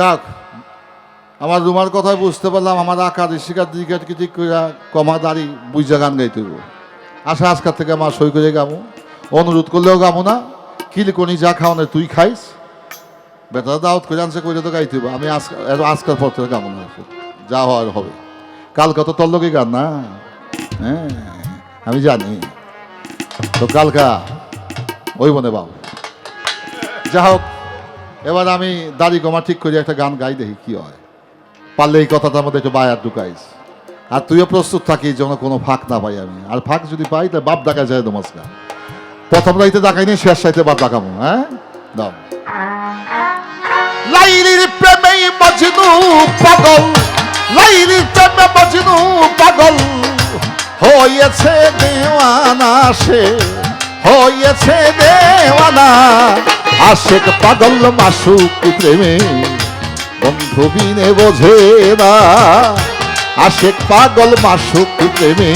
যাক, আমার রুমার কথাই বুঝতে পারলাম, আমার আকার শিকার দিকে কিছু কমা দাড়ি বুঝা গান গাইতে আশা আজকার থেকে আমার সই করে গামো। অনুরোধ করলেও গামো না। কিলকনি যা খাওয়ানে তুই খাইস। বেটা দাওয়াত করে আনছে কইলে তো গাইতে আমি আজকাল পর থেকে গামো না। যা হওয়ার হবে। কালকা তো তোর লোকে গান না? হ্যাঁ আমি জানি। তো কালকা, ওই বনে বাবু। যা হোক এবার আমি দাড়ি গোমা ঠিক করে একটা গান গাই দেখি কি হয়। পারলে এই কথাটার মধ্যে একটু বায়ার ঢুকাইস। আর তুইও প্রস্তুত থাকিস যেন কোনো ফাঁক না পাই আমি। আর ফাঁক যদি পাই, তাহলে বাপ ডাকা যায় দমাসকা প্রথম রাইতে ডাকাই নি শেষ রাইতে বাপ ডাকামো হ্যাঁ? দাও। লাইলির প্রেমে মজনু পাগল, লাইলির প্রেমে মজনু পাগল। হয়েছে দেওয়ানা সে, হয়েছে দেওয়ানা আশেক পাগল মাসুক প্রেমে, বন্ধু বিনে বোঝে না। আশেক পাগল মাসুক প্রেমে,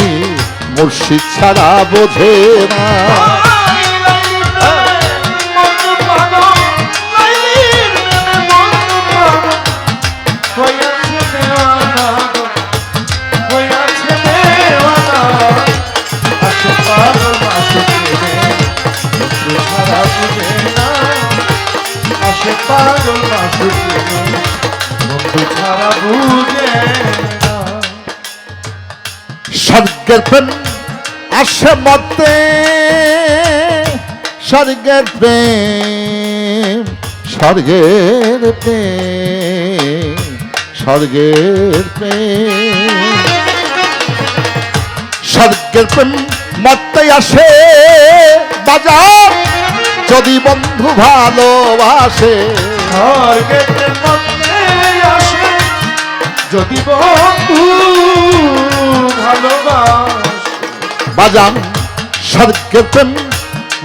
মুর্শিদ ছাড়া বোঝে না। প্রেম, আসে মতে স্বর্গের প্রেম স্বর্গের প্রেম স্বর্গের প্রেম। স্বর্গের প্রেম মতে আসে বাজার, যদি বন্ধু ভালোবাসে। যদি বন্ধু বাজান প্রেম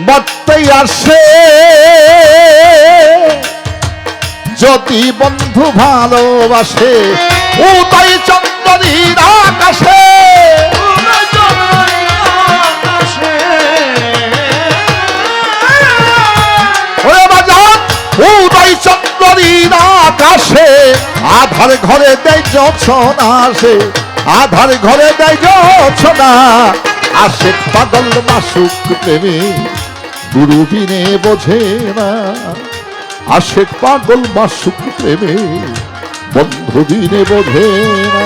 মতেই আসে। যদি বন্ধু ভালোবাসে, উদয় চন্দ্রীর আকাশে। উদয় চন্দ্রীর আকাশে, আধার ঘরে দেয় জোছনা আসে আধার ঘরে দেয় না আসে পাগল মাসুক প্রেমী গুরু বোঝে না। আশেক পাগল মাসুক প্রেমে বন্ধু দিনে বোঝে না।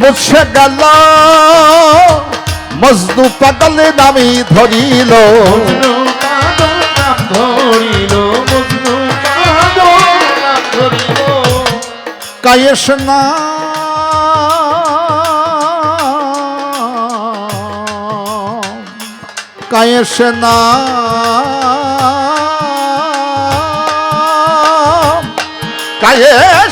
মুছে গেল মজদু পাগল নামি ধরিল। মজনু পাগল নাম ধরিল নাম না। কায়েশ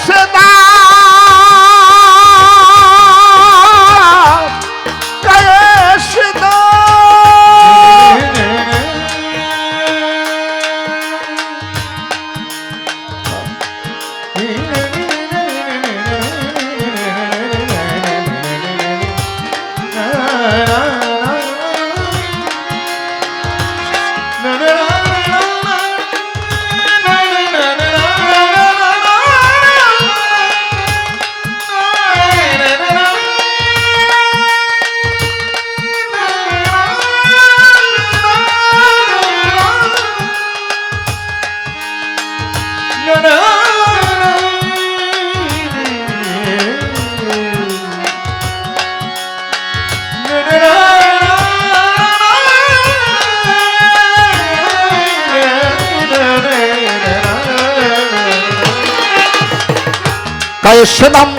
কায়েস নাম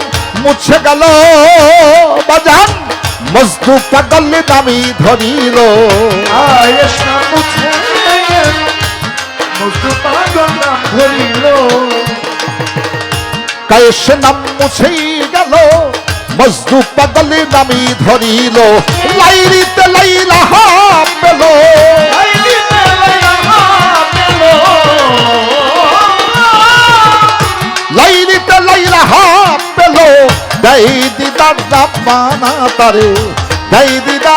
মুছে গেল বাজান মজদু পাগল নামি ধরিল আয়েস না মুছে মজদু পাগল নাম ধরিল কায়েস মুছেই গেল মজদু পাগল নামি ধরিল লাইরিতে লাইলা পানা তারে, দাই দিদা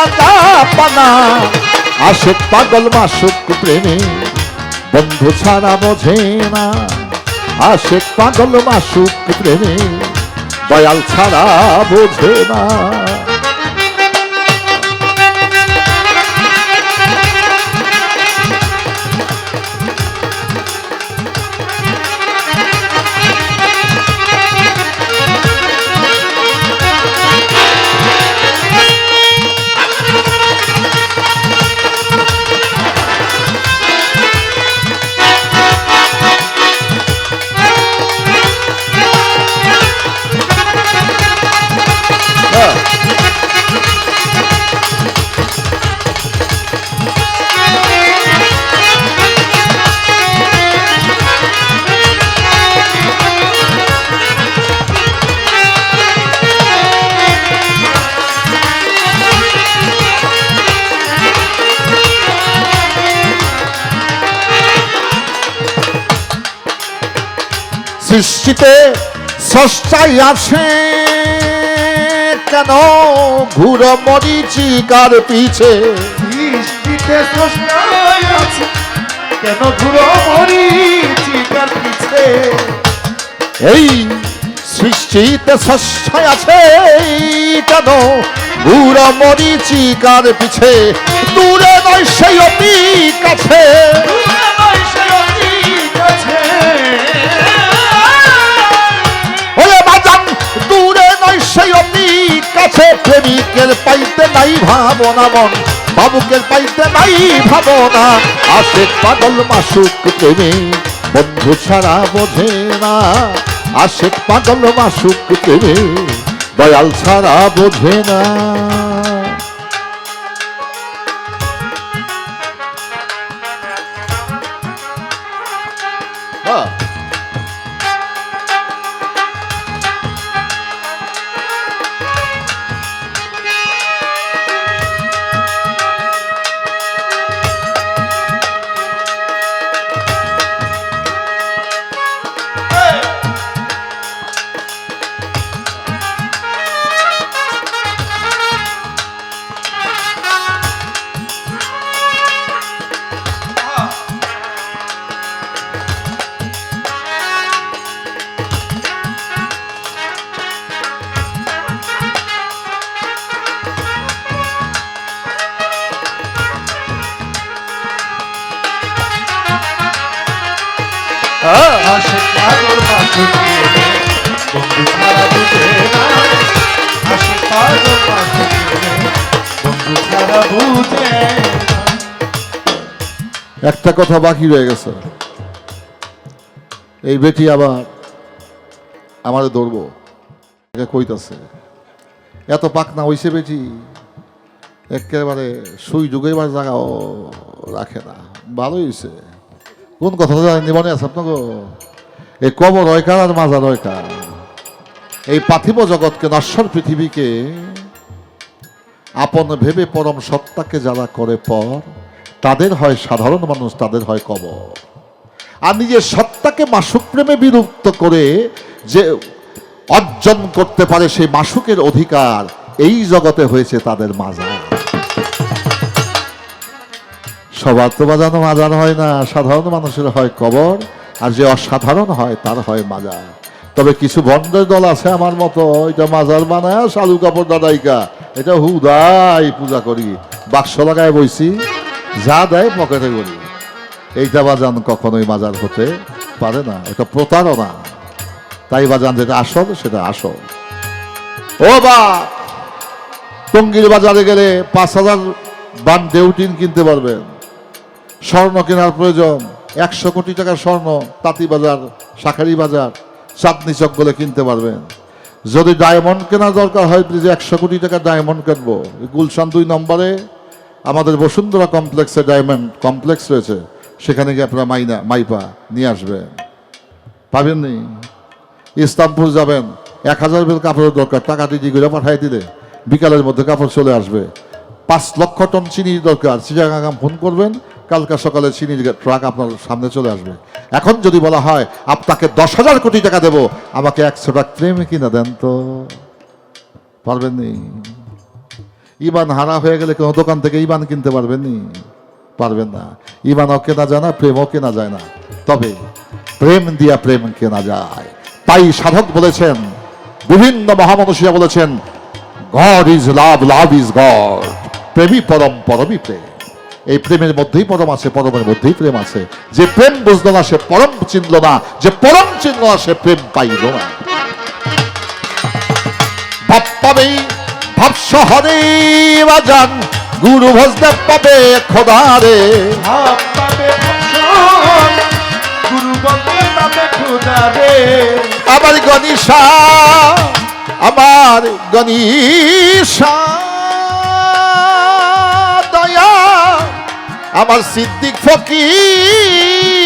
পানা আশেক পাগল মাসুক প্রেমী, বন্ধু ছাড়া বোঝে না। আশেক পাগল মাসুক প্রেমী, দয়াল ছাড়া বোঝে না। সৃষ্টিতে সস্তাই আছে কেন? ঘুর মরিচিকার পিছে। বৃষ্টিতে সস্তায় আছে কেন ঘুরো মরি চিকার পিছে? এই সৃষ্টিতে সস্তাই আছে কেন? ঘুর মরিচিকার পিছে। দূরে নয় সেই অতি কাছে। কাছে প্রেমিকের পাইতে নাই ভাবনা মন, বাবুকের পাইতে নাই ভাবনা। আসে পাগল মাসুক তুমি বন্ধু ছাড়া বোঝে না। আসে পাগল মাসুক তুমি দয়াল ছাড়া বোঝে না। একটা কথা বাকি রয়ে গেছে। এই বেটি আবার ধরবো। একে কইতাছে, এত পাকনা হইছে বেটি, একেবারে সুই যুগেবার জায়গাও রাখে না। ভালোই হয়েছে কোন কথাটা জানি মনে আছে আপনাকে? এই কবর রয়কার আর মাজা রয়কার। এই পার্থিব জগৎকে, নশ্বর পৃথিবীকে, আপন ভেবে পরম সত্তাকে যারা করে পর, তাদের হয় সাধারণ মানুষ, তাদের হয় কবর। আর নিজের সত্তাকে মাসুক প্রেমে বিলুপ্ত করে যে অর্জন করতে পারে সেই মাসুকের অধিকার, এই জগতে হয়েছে তাদের মাজার সবার তো বাজানো মাজার হয় না, সাধারণ মানুষের হয় কবর, আর যে অসাধারণ হয় তার হয় মাজার। তবে কিছু ভণ্ডের দল আছে আমার মতো এটা মাজার বানায় সালু কাপড় দাদাইকা। এটা হুদাই পূজা করি, বাক্স লাগায় বইছি, যা দেয় পকেটে করি। এইটা বাজান কখনোই মাজার হতে পারে না, এটা প্রতারণা। তাই বাজান যেটা আসল, সেটা আসল। ও বা, টঙ্গির বাজারে গেলে পাঁচ হাজার বান দেউটিন কিনতে পারবেন। স্বর্ণ কেনার প্রয়োজন। একশো কোটি টাকার স্বর্ণ তাঁতি বাজার, শাখারি বাজার, চাঁদনি চক বলে কিনতে পারবেন। যদি ডায়মন্ড কেনার দরকার হয় প্লিজ একশো কোটি টাকা ডায়মন্ড কিনবো গুলশান দুই নম্বরে আমাদের বসুন্ধরা কমপ্লেক্সে ডায়মন্ড কমপ্লেক্স রয়েছে। সেখানে গিয়ে আপনারা মাইনা, মাইপা নিয়ে আসবেন। পাবেন নি ইসলামপুর যাবেন। এক হাজার বেল কাপড়ের দরকার। টাকা দিয়ে করে পাঠাই দিলে বিকালের মধ্যে কাপড় চলে আসবে। পাঁচ লক্ষ টন চিনির দরকার। চিটাগাম ফোন করবেন। কালকা সকালে চিনির ট্রাক আপনার সামনে চলে আসবে। এখন যদি বলা হয়, আপনাকে দশ হাজার কোটি টাকা দেবো, আমাকে একশো টাকা প্রেমে কিনা দেন তো। পারবেন নি? ইমান হারা হয়ে গেলে কোনো দোকান থেকে ইমান কিনতে পারবেন নি? পারবেন না। ইমানও কেনা যায় না, প্রেমও কেনা যায় না। তবে প্রেম দিয়া প্রেম কেনা যায়। তাই সাধক বলেছেন, বিভিন্ন মহামনুষিয়া বলেছেন God is love love is God প্রেমই পরম পরমই প্রেম। এই প্রেমের মধ্যেই পরম আছে পরমের মধ্যেই প্রেম আছে। যে প্রেম বুঝলো না সে পরম চিনল না যে পরম চিনল না সে প্রেম পাইল না। ভাব পাবেই ভাব শহরে বাজান গুরু ভজতে পাবে খোদারে ভাব পাবে গুরু বন্দে পাবে খোদা রে। আমার গণিসা আমার গণিসা আমার সিদ্দিক ফকির।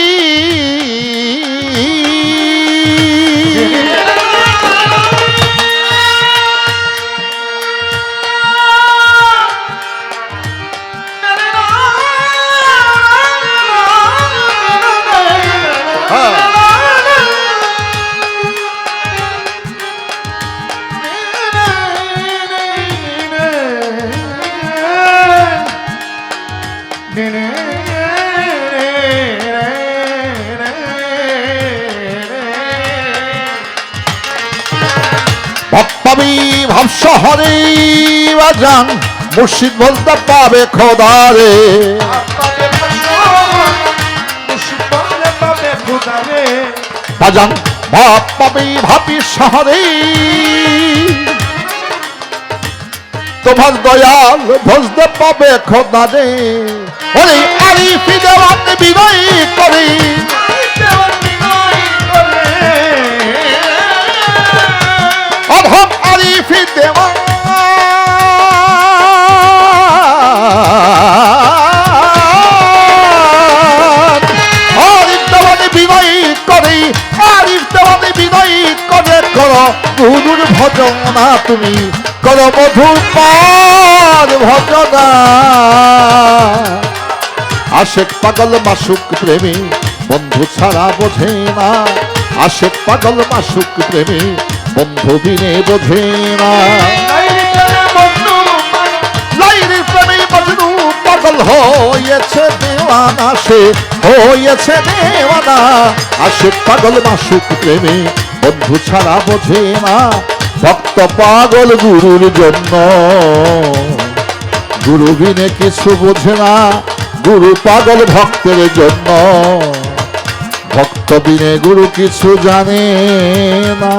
ভাব শহরে বাজান মুর্শিদ বলতে পাবে খোদারে। বাজান ভাব পাবি ভাবি শহরে। তোমার দয়াল ভজতে পাবে খোদারে। ওরে আরিফি দেওয়ান বিনয় করে। করে করো গুরুর ভজনা তুমি করো মধুর পার ভজনা আশেক পাগল মাসুক প্রেমী বন্ধু ছাড়া বোঝে না আশেক পাগল মাসুক প্রেমী বন্ধু বিনে বোঝে না পাগল হয়েছে দেওয়ানা সে, হয়েছে দেওয়ানা। আশেক পাগল মাসুক প্রেমী, বন্ধু ছাড়া বোঝে না। ভক্ত পাগল গুরুর জন্য। গুরু বিনে কিছু বোঝে না, গুরু পাগল ভক্তের জন্য। ভক্ত বিনে গুরু কিছু জানে না।